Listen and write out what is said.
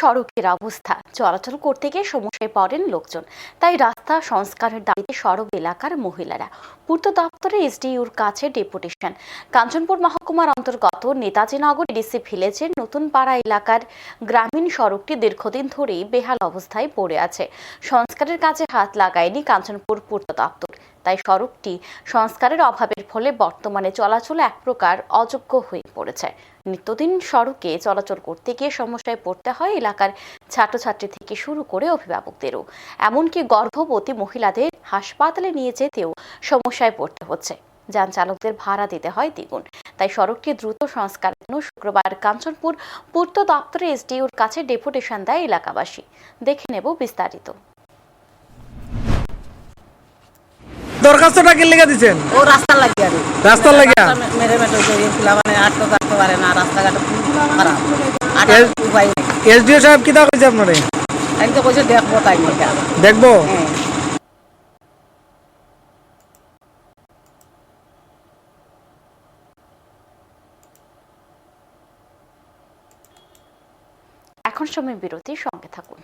সড়কের অবস্থা। চলাচল করতে গিয়ে সমস্যায় পড়েন লোকজন। তাই রাস্তা সংস্কারের দাবিতে সড়ক এলাকার মহিলারা। পূর্ত দপ্তরে এসডিইউর কাছে ডেপুটেশন। কাঞ্চনপুর মহকুমার অন্তর্গত নেতাজিনগর ডিসি ভিলেজের নতুন পাড়া এলাকার গ্রামীণ সড়কটি দীর্ঘদিন ধরেই বেহাল অবস্থায় পড়ে আছে। সংস্কারের কাজে হাত লাগায়নি কাঞ্চনপুর পূর্ত দপ্তর। তাই সড়কটি সংস্কারের অভাবের ফলে বর্তমানে চলাচল এক প্রকার অযোগ্য হয়ে পড়েছে। নিত্যদিন সড়কে চলাচল করতে গিয়ে সমস্যায় পড়তে হয় এলাকার ছাত্রছাত্রী থেকে শুরু করে অভিভাবকদেরও। এমনকি গর্ভবতী মহিলাদের হাসপাতালে নিয়ে যেতেও সমস্যায় পড়তে হচ্ছে। যান চালকদের ভাড়া দিতে হয় দ্বিগুণ। তাই সড়কটি দ্রুত সংস্কারের জন্য শুক্রবার কাঞ্চনপুর পূর্ত দপ্তরে এসডিওর কাছে ডেপুটেশন দেয় এলাকাবাসী। দেখে নেব বিস্তারিত। দরখাস্তটা কে লেগে দিচ্ছেন ও রাস্তা লাগিয়ে আর। রাস্তার? মেরে মেটে জড়িয়ে ফুলা মানে আটকে পারে না রাস্তাঘাট খারাপ। আটার এর- উপায় নেই। এসডিও সাহেব কিতা কইছে আপনারে? আমি তো কইছে দেখব তাই দেখব? হ্যাঁ। এখন সময় বিরতির সঙ্গে থাকুন।